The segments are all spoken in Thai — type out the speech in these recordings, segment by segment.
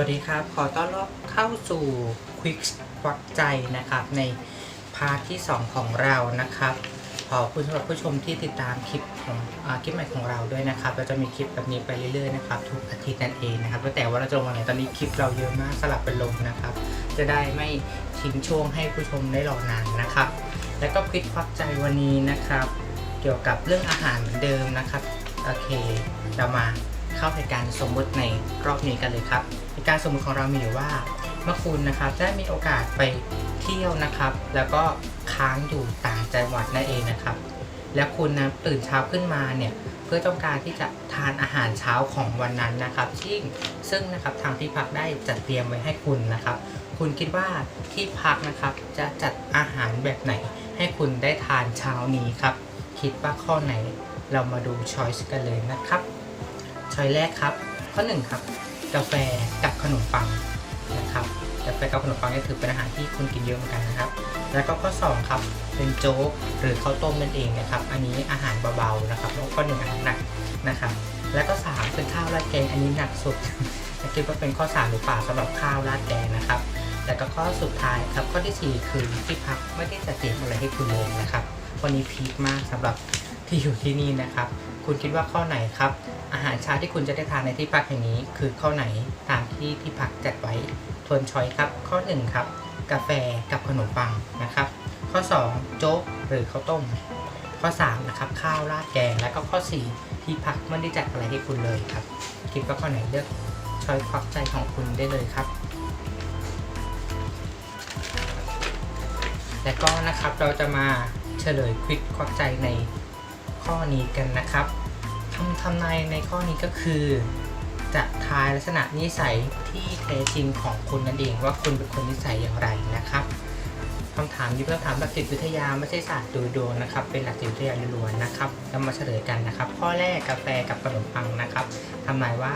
วัสดีครับ ขอต้อนรับเข้าสู่ Quick ควักใจนะครับ ในพาร์ทที่ 2 ของเรานะครับ ขอบคุณสำหรับผู้ชมที่ติดตามคลิปของอคลิปใหม่ของเราด้วยนะครับเราจะมีคลิปแบบนี้ไปเรื่อยๆนะครับทุกอาทิตย์นั่นเองนะครับแต่ว่าเราจะลงวันไหนตอนนี้คลิปเราเยอะมากสลับเป็นลงนะครับ จะได้ไม่ทิ้งช่วงให้ผู้ชมได้รอนานนะครับ แล้วก็ควิดควักใจวันนี้นะครับ เกี่ยวกับเรื่องอาหารเหมือนเดิมนะครับโอเค เรามา เข้าเหตุการณ์สมมุติในรอบนี้กันเลยครับเหตุการณ์สมมุติของเรามีอยู่ว่าเมื่อคุณนะครับได้มีโอกาสไปเที่ยวนะครับ แล้วก็ค้างอยู่ต่างจังหวัดนั่นเองนะครับ แล้วคุณนะตื่นเช้าขึ้นมาเนี่ยเพื่อต้องการที่จะทานอาหารเช้าของวันนั้นนะครับซึ่งซึ่งนะครับทางที่พักได้จัดเตรียมไว้ให้คุณนะครับ คุณคิดว่าที่พักนะครับจะจัดอาหารแบบไหน ให้คุณได้ทานเช้านี้ครับ คิดว่าข้อไหนเรามาดูช้อยส์กันเลยนะครับ ช้อยแรกครับ ข้อหนึ่งครับกาแฟกับขนมปังนะครับกาแฟกับขนมปังนี่ถือเป็นอาหารที่คุณกินเยอะเหมือนกันนะครับ แล้วก็ข้อสองครับเป็นโจ๊กหรือข้าวต้มนั่นเองนะครับ อันนี้อาหารเบาๆนะครับแล้วก็หนึ่งอาหารหนักนะครับ แล้วก็สามเป็นข้าวราดแกงอันนี้หนักสุดจะคิดว่าเป็นข้อสามหรือเปล่าสำหรับข้าวราดแกงนะครับแล้วก็ข้อสุดท้ายครับข้อที่สี่คือที่พักไม่ได้จัดเตรียมอะไรให้คุณเลยนะครับ วันนี้พีคมากสำหรับ ที่อยู่ที่นี่นะครับ คุณคิดว่าข้อไหนครับ อาหารเช้าที่คุณจะได้ทานในที่พักแห่งนี้ คือข้อไหนตามที่ที่พักจัดไว้ทวนช้อยครับ ข้อ1ครับกาแฟกับขนมปังนะครับ ข้อ 2 โจ๊กหรือข้าวต้ม ข้อ3นะครับข้าวราดแกงและก็ข้อ 4 ที่พักไม่ได้จัดอะไรให้คุณเลยครับ คิดว่าข้อไหนเลือกช้อยควักใจของคุณได้เลยครับและก็นะครับเราจะมาเฉลยควิดควักใจใน ข้อนี้กันนะครับคำทำนายในข้อนี้ก็คือ จะทายลักษณะนิสัยที่แท้จริงของคุณนั่นเองว่าคุณเป็นคนนิสัยอย่างไรนะครับคำถามนี้เป็นคำถามหลักจิตวิทยาไม่ใช่ศาสตร์ดูดวงนะครับ เป็นหลักจิตวิทยาล้วนๆนะครับเรามาเฉลยกันนะครับ ข้อแรกกาแฟกับขนมปังนะครับทำนายว่า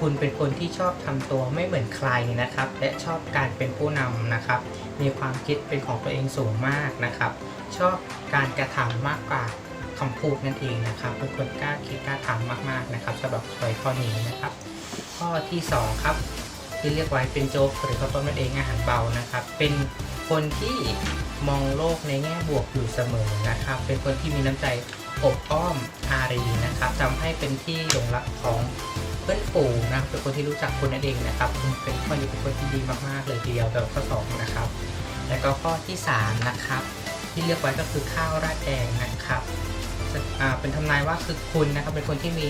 คุณเป็นคนที่ชอบทำตัวไม่เหมือนใครนะครับ และชอบการเป็นผู้นำนะครับ มีความคิดเป็นของตัวเองสูงมากนะครับ ชอบการกระทำมากกว่า คำพูดนั่นเองนะครับเป็นคนกล้าคิดกล้าทำมาก ๆนะครับสำหรับช้อยข้อนี้นะครับ ข้อที่สองครับ ที่เรียกไว้เป็นโจ๊กหรือข้าวต้มนั่นเองอาหารเบานะครับ เป็นคนที่มองโลกในแง่บวกอยู่เสมอนะครับ เป็นคนที่มีน้ำใจอบอ้อมอารีนะครับทำให้เป็นที่หลงรักของเพื่อนฝูงนะเป็นคนที่รู้จักคุณนั่นเองนะครับ เป็นคนที่เป็นคนที่ดีมากๆเลยทีเดียวแบบข้อสองนะครับ แล้วก็ข้อที่สามนะครับที่เลือกไว้ก็คือข้าวราดแกงนะครับ เป็นทำนายว่าคือคุณนะครับเป็นคนที่มี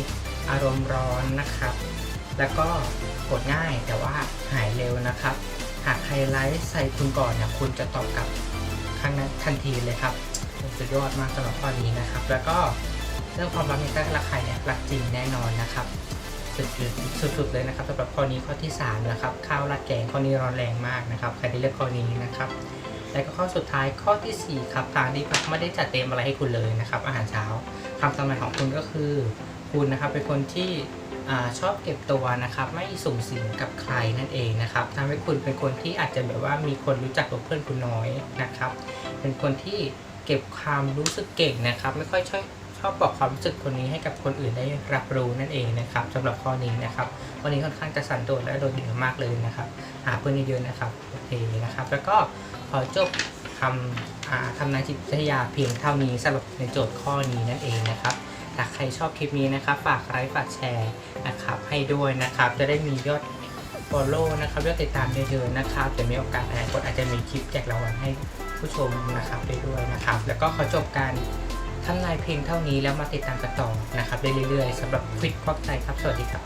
อารมณ์ร้อนนะครับ แล้วก็กดง่ายแต่ว่าหายเร็วนะครับ หากใครไลฟ์ใส่คุณก่อนเนี่ยคุณจะตอบกลับครั้งนั้นทันทีเลยครับสุดยอดมากสำหรับข้อนี้นะครับ แล้วก็เรื่องความรักในแต่ละใครเนี่ยรักจริงแน่นอนนะครับสุดๆสุดเลยนะครับสำหรับข้อนี้ข้อที่สามนะครับข้าวราดแกงข้อนี้ร้อนแรงมากนะครับใครที่เลือกข้อนี้นะครับ แล้วก็ข้อสุดท้ายข้อทีสี่ 4 ครับทางที่พักไม่ได้จัดเตรียมอะไรให้คุณเลยนะครับ อาหารเช้าคำทำนายของคุณก็คือคุณนะครับเป็นคนที่อชอบเก็บตัวนะครับ ไม่สูงสิงกับใครนั่นเองนะครับทำให้คุณเป็นคนที่อาจจะแบบว่ามีคนรู้จักกับเพื่อนคุณน้อยนะครับ เป็นคนที่เก็บความรู้สึกเก่งนะครับ ไม่ค่อยชอบชอบบอกความรู้สึกคนนี้ให้กับคนอื่นได้รับรู้นั่นเองนะครับสำหรับข้อนี้นะครับวันนี้ค่อนข้างจะสันโดษและโดดเด่นมากเลยนะครับ หาเพื่อนเยอะๆนะครับโอเคนะครับ แล้วก็ ขอจบคำทำนายจิตวิทยาเพียงเท่านี้สำหรับในโจทย์ข้อนี้นั่นเองนะครับถ้าใครชอบคลิปนี้นะครับ ฝากไลค์ฝากแชร์นะครับ ให้ด้วยนะครับ จะได้มียอด follow นะครับยอดติดตามเยอะๆนะครับจะมีโอกาสอนาคตอาจจะมีคลิปแจกรางวัลให้ผู้ชมนะครับไปด้วยนะครับ แล้วก็ขอจบการทำนายเพียงเท่านี้แล้วมาติดตามกันต่อนะครับได้เรื่อยๆสำหรับควิดควักใจครับสวัสดีครับ